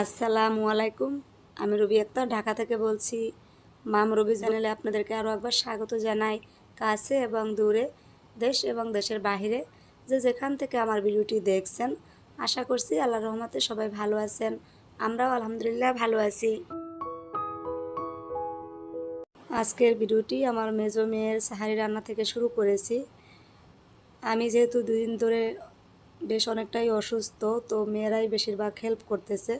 আসসালামু আলাইকুম। আমি রবি আক্তার, ঢাকা থেকে বলছি, মাম রবি চ্যানেলে আপনাদেরকে আরও একবার স্বাগত জানাই। কাছে এবং দূরে, দেশ এবং দেশের বাহিরে যে যেখান থেকে আমার ভিডিওটি দেখছেন, আশা করছি আল্লাহ রহমতে সবাই ভালো আছেন। আমরাও আলহামদুলিল্লাহ ভালো আছি। আজকের ভিডিওটি আমার মেজো মেয়ের সাহারি রান্না থেকে শুরু করেছি। আমি যেহেতু দুদিন ধরে বেশ অনেকটাই অসুস্থ, তো মেয়েরাই বেশিরভাগ হেল্প করতেছে।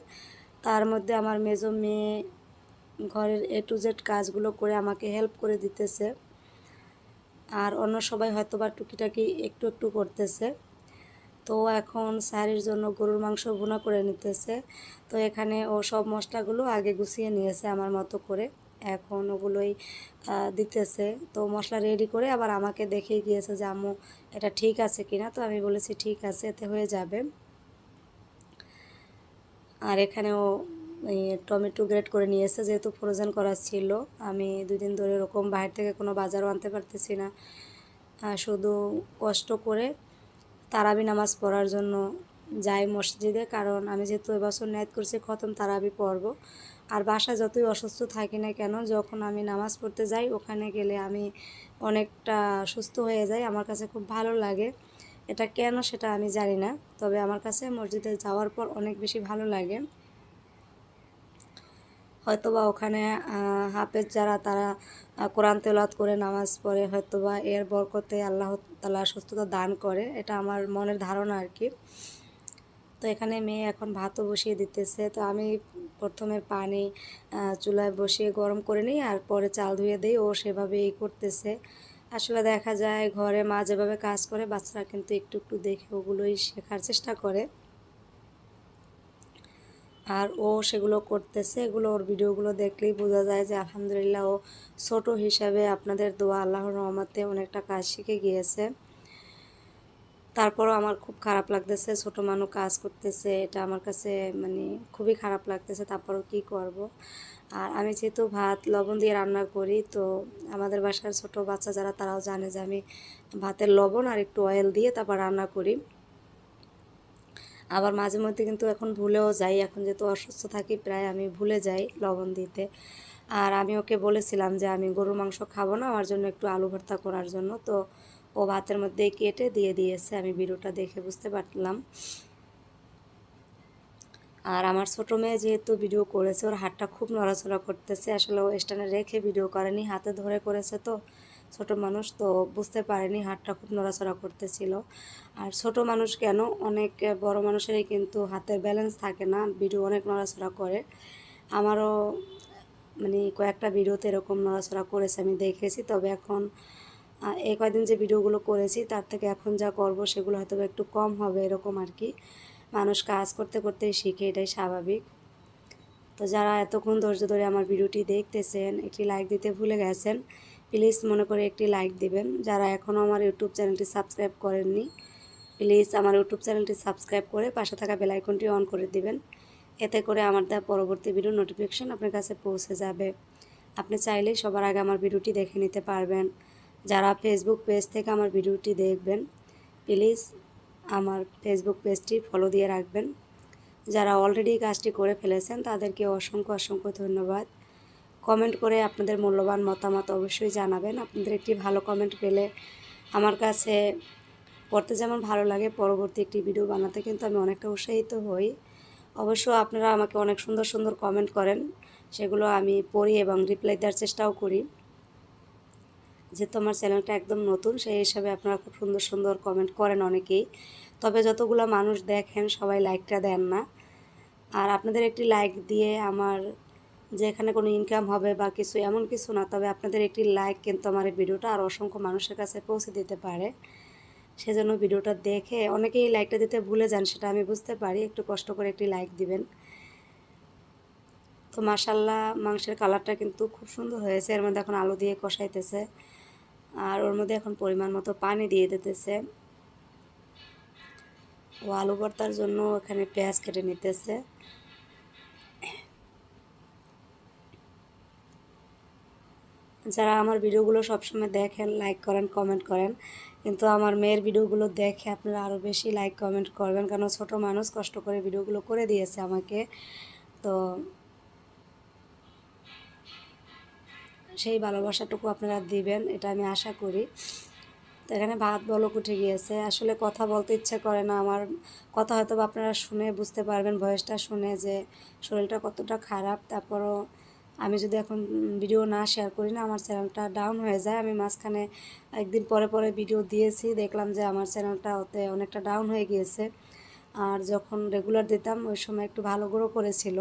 তার মধ্যে আমার মেজো মেয়ে ঘরের এ টু জেড কাজগুলো করে আমাকে হেল্প করে দিতেছে। আর অন্য সবাই হয়তো বা টুকিটাকি একটু একটু করতেছে। তো এখন স্যারের জন্য গরুর মাংস ভুনা করে নিতেছে। তো এখানে ও সব মশলাগুলো আগে গুছিয়ে নিয়েছে আমার মতো করে। এখন ওগুলোই দিতেছে। তো মশলা রেডি করে আবার আমাকে দেখেই গিয়েছে যে, আম্মু, এটা ঠিক আছে কিনা? তো আমি বলেছি, ঠিক আছে, এতে হয়ে যাবে। আর এখানেও টমেটো গ্রেট করে নিয়েছে, যেহেতু ফ্রোজেন করা ছিল। আমি দুই দিন ধরে এরকম বাইরে থেকে কোনো বাজারও আনতে পারতেছি না। শুধু কষ্ট করে তারাবি নামাজ পড়ার জন্য যাই মসজিদে, কারণ আমি যেহেতু এবছর ন্যায় করছি, খতম তারাবি পড়ব। আর বাসায় যতই অসুস্থ থাকি না কেন, যখন আমি নামাজ পড়তে যাই, ওখানে গেলে আমি অনেকটা সুস্থ হয়ে যাই। আমার কাছে খুব ভালো লাগে। এটা কেন সেটা আমি জানি না। তবে আমার কাছে মসজিদে যাওয়ার পর অনেক বেশি ভালো লাগে। হয়তোবা ওখানে হাফেজ যারা, তারা কোরআন তেলাওয়াত করে নামাজ পড়ে। হয়তোবা এর বরকতে আল্লাহ তালা সুস্থতা দান করে। এটা আমার মনের ধারণা আর কি। তো এখানে মেয়ে এখন ভাতও বসিয়ে দিতেছে। তো আমি প্রথমে পানি চুলায় বসিয়ে গরম করে নিই আর পরে চাল ধুয়ে দিই। ও সেভাবে সেভাবেই করতেছে। আসলে দেখা যায় ঘরে মা যেভাবে কাজ করে, বাচ্চারা কিন্তু একটু একটু দেখে ওগুলোই শেখার চেষ্টা করে। আর ও সেগুলো করতেছে। এগুলো ওর ভিডিওগুলো দেখলেই বোঝা যায় যে আলহামদুলিল্লাহ ও ছোট হিসাবে আপনাদের দোয়া আল্লাহর রহমতে অনেকটা কাজ শিখে গিয়েছে। তারপরও আমার খুব খারাপ লাগতেছে, ছোটো মানুষ কাজ করতেছে, এটা আমার কাছে মানে খুবই খারাপ লাগতেছে, তারপরও কি করব? আর আমি যেহেতু ভাত, লবণ দিয়ে রান্না করি, তো আমাদের বাসার ছোট বাচ্চা যারা তারাও জানে যে আমি ভাতের লবণ আর একটু অয়েল দিয়ে তারপর রান্না করি। আবার মাঝে মধ্যে কিন্তু এখন ভুলেও যাই, এখন যেহেতু অসুস্থ থাকি প্রায় আমি ভুলে যাই লবণ দিতে। আর আমি ওকে বলেছিলাম যে আমি গরুর মাংস খাব না, আমার জন্য একটু আলু ভর্তা করার জন্য, তো ও ভাতের মধ্যে কেটে দিয়ে দিয়েছে। আমি ভিডিওটা দেখে বুঝতে পারলাম। আর আমার ছোটো মেয়ে যেহেতু ভিডিও করেছে, ওর হাতটা খুব নড়াচড়া করতেছে। আসলে ও স্ট্যান্ডে রেখে ভিডিও করেনি, হাতে ধরে করেছে তো। ছোট মানুষ তো বুঝতে পারেনি, হাতটা খুব নড়াচড়া করতেছিল। আর ছোট মানুষ কেন? অনেক বড় মানুষেরই কিন্তু হাতের ব্যালেন্স থাকে না, ভিডিও অনেক নড়াচড়া করে। আমারও মানে কয়েকটা ভিডিওতে এরকম নড়াচড়া করেছে, আমি দেখেছি। তবে এখন এই কয়দিন যে ভিডিওগুলো করেছি, তার থেকে এখন যা করব সেগুলো হয়তো একটু কম হবে এরকম আর কি। মানুষ কাজ করতে করতেই শিখে, এটাই স্বাভাবিক। তো যারা এতক্ষণ ধৈর্য ধরে আমার ভিডিওটি দেখতেছেন, একটি লাইক দিতে ভুলে গেছেন, প্লিজ মনে করে একটি লাইক দিবেন। যারা এখনও আমার ইউটিউব চ্যানেলটি সাবস্ক্রাইব করেননি, প্লিজ আমার ইউটিউব চ্যানেলটি সাবস্ক্রাইব করে পাশে থাকা বেল আইকনটি অন করে দিবেন। এতে করে আমার দেওয়া পরবর্তী ভিডিও নোটিফিকেশান আপনার কাছে পৌঁছে যাবে। আপনি চাইলেই সবার আগে আমার ভিডিওটি দেখে নিতে পারবেন। যারা ফেসবুক পেজ থেকে আমার ভিডিওটি দেখবেন প্লিজ আমার ফেসবুক পেজটি ফলো দিয়ে রাখবেন। যারা অলরেডি কাজটি করে ফেলেছেন, তাদেরকে অসংখ্য অসংখ্য ধন্যবাদ। কমেন্ট করে আপনাদের মূল্যবান মতামত অবশ্যই জানাবেন। আপনাদের একটি ভালো কমেন্ট পেলে আমার কাছে পড়তে যেমন ভালো লাগে, পরবর্তী একটি ভিডিও বানাতে কিন্তু আমি অনেকটা উৎসাহিত হই। অবশ্য আপনারা আমাকে অনেক সুন্দর সুন্দর কমেন্ট করেন, সেগুলো আমি পড়ি এবং রিপ্লাই দেওয়ার চেষ্টাও করি। যেহেতু আমার চ্যানেলটা একদম নতুন, সেই হিসাবে আপনারা খুব সুন্দর সুন্দর কমেন্ট করেন অনেকেই। তবে যতগুলো মানুষ দেখেন, সবাই লাইকটা দেন না। আর আপনাদের একটি লাইক দিয়ে আমার যে এখানে কোনো ইনকাম হবে বা কিছু এমন কিছু না, তবে আপনাদের একটি লাইক কিন্তু আমার এই ভিডিওটা আর অসংখ্য মানুষের কাছে পৌঁছে দিতে পারে। সেজন্য ভিডিওটা দেখে অনেকেই লাইকটা দিতে ভুলে যান, সেটা আমি বুঝতে পারি। একটু কষ্ট করে একটি লাইক দিবেন। তো মাসাল্লাহ মাংসের কালারটা কিন্তু খুব সুন্দর হয়েছে। এর মধ্যে এখন আলু দিয়ে কষাইতেছে। আর ওর মধ্যে এখন পরিমাণ মতো পানি দিয়ে দিতেছে। ও আলু ভর্তার জন্য এখানে পেঁয়াজ কেটে নিতেছে। যারা আমার ভিডিওগুলো সবসময় দেখেন লাইক করেন কমেন্ট করেন। কিন্তু আমার মেয়ের ভিডিওগুলো দেখে আপনারা আরও বেশি লাইক কমেন্ট করবেন। কারণ ছোট মানুষ কষ্ট করে ভিডিওগুলো করে দিয়েছে আমাকে। তো সেই ভালোবাসাটুকু আপনারা দিবেন, এটা আমি আশা করি। তো এখানে ভাত বলক উঠে গিয়েছে। আসলে কথা বলতে ইচ্ছে করে না আমার। কথা হয়তো আপনারা শুনে বুঝতে পারবেন, ভয়েসটা শুনে যে শরীরটা কতটা খারাপ। তারপরও আমি যদি এখন ভিডিও না শেয়ার করি না, আমার চ্যানেলটা ডাউন হয়ে যায়। আমি মাঝখানে একদিন পরে পরে ভিডিও দিয়েছি, দেখলাম যে আমার চ্যানেলটা ওতে অনেকটা ডাউন হয়ে গিয়েছে। আর যখন রেগুলার দিতাম, ওই সময় একটু ভালো করেছিল।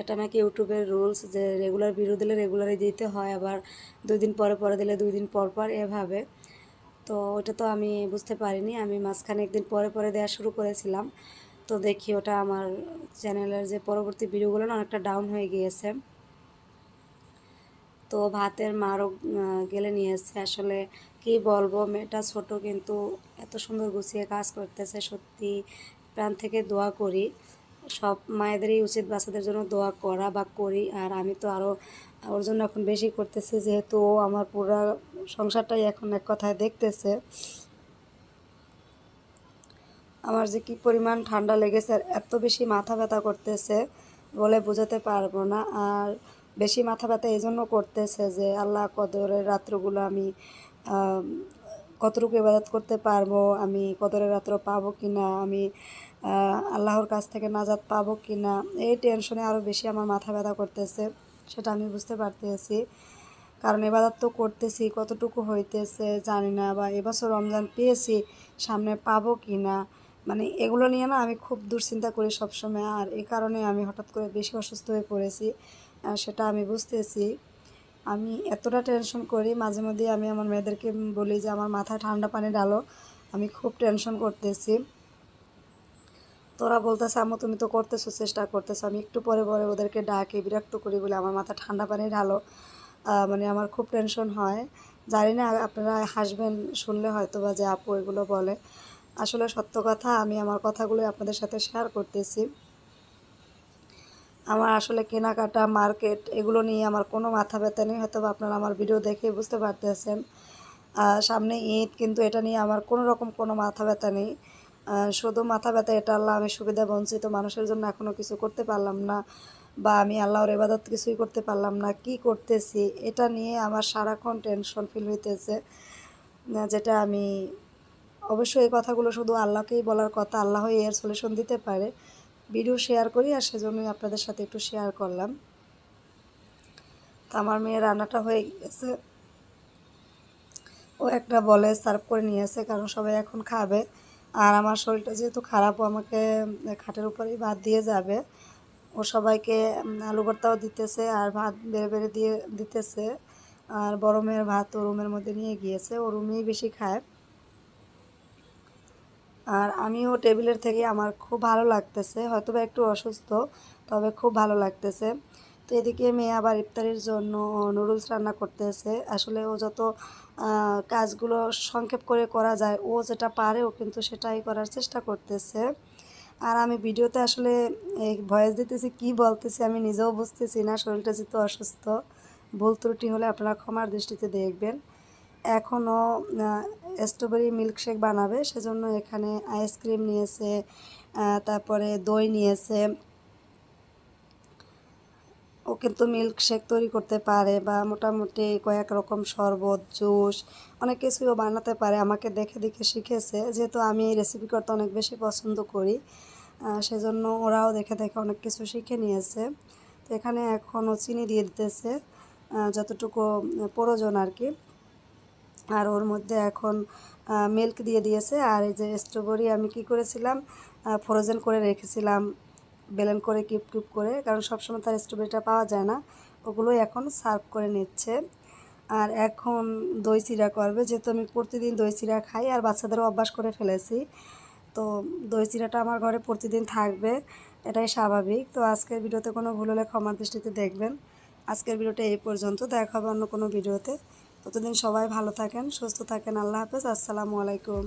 এটা নাকি ইউটিউবের রুলস যে রেগুলার ভিডিও দিলে রেগুলারই দিতে হয়, আবার দুই দিন পরে পরে দিলে দুই দিন পর পর এভাবে। তো ওটা তো আমি বুঝতে পারিনি, আমি মাঝখানে একদিন পরে পরে দেওয়া শুরু করেছিলাম। তো দেখি ওটা আমার চ্যানেলের যে পরবর্তী ভিডিওগুলো না অনেকটা ডাউন হয়ে গিয়েছে। তো ভাতের মারও গেলে নিয়ে নিয়েছে আসলে কি বলব, মেয়েটা ছোট কিন্তু এত সুন্দর গুছিয়ে কাজ করতেছে, সত্যি প্রাণ থেকে দোয়া করি। সব মায়েদেরই উচিত বাচ্চাদের জন্য দোয়া করা বা করি। আর আমি তো আরও ওর জন্য এখন বেশি করতেছি, যেহেতু ও আমার পুরো সংসারটাই এখন এক কথায় দেখতেছে। আমার যে কি পরিমাণ ঠান্ডা লেগেছে এত বেশি মাথা ব্যথা করতেছে বলে বোঝাতে পারব না। আর বেশি মাথা ব্যথা এই জন্য করতেছে যে আল্লাহ কদরের রাত্রগুলো আমি কতটুকু ইবাদত করতে পারব, আমি কদরের রাত্র পাবো কি না আমি আল্লাহর কাছ থেকে নাজাদ পাবো কি না এই টেনশনে আরও বেশি আমার মাথা ব্যথা করতেছে, সেটা আমি বুঝতে পারতেছি। কারণ এবাদত তো করতেছি, কতটুকু হইতেছে জানি না, বা এবছর রমজান পেয়েছি, সামনে পাবো কি না মানে এগুলো নিয়ে না আমি খুব দুশ্চিন্তা করি সবসময়, আর এই কারণে আমি হঠাৎ করে বেশি অসুস্থ হয়ে পড়েছি সেটা আমি বুঝতেছি। আমি এতটা টেনশন করি, মাঝে মধ্যে আমি আমার মেয়েদেরকে বলি যে, আমার মাথায় ঠান্ডা পানি ডালো আমি খুব টেনশন করতেছি। তোরা বলতেছে, আম্মু, তুমি তো করতেছো, চেষ্টা করতেছো। আমি একটু পরে পরে ওদেরকে ডাকি, বিরক্ত করি বলে আমার মাথা ঠান্ডা পানি ঢালো মানে আমার খুব টেনশন হয়। জানি না, আপনারা হাসবেন, শুনলে হয়তো বা যে আপু এগুলো বলে। আসলে সত্য কথা, আমি আমার কথাগুলো আপনাদের সাথে শেয়ার করতেছি। আমার আসলে কেনাকাটা মার্কেট এগুলো নিয়ে আমার কোনো মাথা ব্যথা নেই। হয়তো আপনারা আমার ভিডিও দেখে বুঝতে পারতেছেন। সামনে ঈদ, কিন্তু এটা নিয়ে আমার কোনো রকম কোনো মাথা ব্যথা নেই। শুধু মাথা ব্যথা, এটা আল্লাহ, আমি সুবিধা বঞ্চিত মানুষের জন্য এখনও কিছু করতে পারলাম না বা আমি আল্লাহর এবাদত কিছুই করতে পারলাম না। কি করতেছি? এটা নিয়ে আমার সারাক্ষণ টেনশন ফিল হইতেছে যেটা আমি অবশ্যই এই কথাগুলো শুধু আল্লাহকেই বলার কথা, আল্লাহই এর সলিউশন দিতে পারে। ভিডিও শেয়ার করি আর সেজন্যই আপনাদের সাথে একটু শেয়ার করলাম। তো আমার মেয়ের রান্নাটা হয়ে গেছে। ও একটা বলে সার্ভ করে নিয়েছে কারণ সবাই এখন খাবে। আর আমার শরীরটা যেহেতু খারাপ আমাকে খাটের উপরেই ভাত দিয়ে যাবে। ও সবাইকে আলু ভর্তাও দিতেছে আর ভাত বেড়ে বেড়ে দিয়ে দিতেছে। আর বড় মেয়ের ভাত ও রুমের মধ্যে নিয়ে গিয়েছে, ও রুমেই বেশি খায়। আর আমিও টেবিলের থেকে, আমার খুব ভালো লাগতেছে। হয়তো বা একটু অসুস্থ, তবে খুব ভালো লাগতেছে। তো এদিকে মেয়ে আবার ইফতারির জন্য নুডলস রান্না করতেছে। আসলে ও যত কাজগুলো সংক্ষেপ করে করা যায়, ও যেটা পারে ও কিন্তু সেটাই করার চেষ্টা করতেছে। আর আমি ভিডিওতে আসলে ভয়েস দিতেছি, কি বলতেছি আমি নিজেও বুঝতেছি না, শরীরটা যেহেতু অসুস্থ, ভুল ত্রুটি হলে আপনারা ক্ষমার দৃষ্টিতে দেখবেন। এখনও স্ট্রবেরি মিল্কশেক বানাবে, সেজন্য এখানে আইসক্রিম নিয়েছে তারপরে দই নিয়েছে ও কিন্তু মিল্কশেক তৈরি করতে পারে বা মোটামুটি কয়েক রকম শরবত, জুস, অনেক কিছুই ও বানাতে পারে। আমাকে দেখে দেখে শিখেছে। যেহেতু আমি রেসিপি করতে অনেক বেশি পছন্দ করি সেজন্য ওরাও দেখে দেখে অনেক কিছু শিখে নিয়েছে। তো এখানে এখন ও চিনি দিয়ে দিতেছে যতটুকু প্রয়োজন আর কি। আর ওর মধ্যে এখন মিল্ক দিয়ে দিয়েছে। আর এই যে স্ট্রবেরি আমি কি করেছিলাম ফ্রোজেন করে রেখেছিলাম। বেলেন করে কিউব কিউব করে, কারণ সবসময় তার স্ট্রবেরিটা পাওয়া যায় না। ওগুলোই এখন সার্ভ করে নিচ্ছে। আর এখন দই চিরা করবে। যেহেতু আমি প্রতিদিন দই চিরা খাই আর বাচ্চাদেরও অভ্যাস করে ফেলেছি, তো দই চিরাটা আমার ঘরে প্রতিদিন থাকবে। এটাই স্বাভাবিক। তো আজকের ভিডিওতে কোনো ভুল হলে ক্ষমার দৃষ্টিতে দেখবেন। আজকের ভিডিওটা এই পর্যন্ত। দেখা হবে অন্য কোনো ভিডিওতে। ততদিন সবাই ভালো থাকেন, সুস্থ থাকেন। আল্লাহ হাফেজ। আসসালামু আলাইকুম।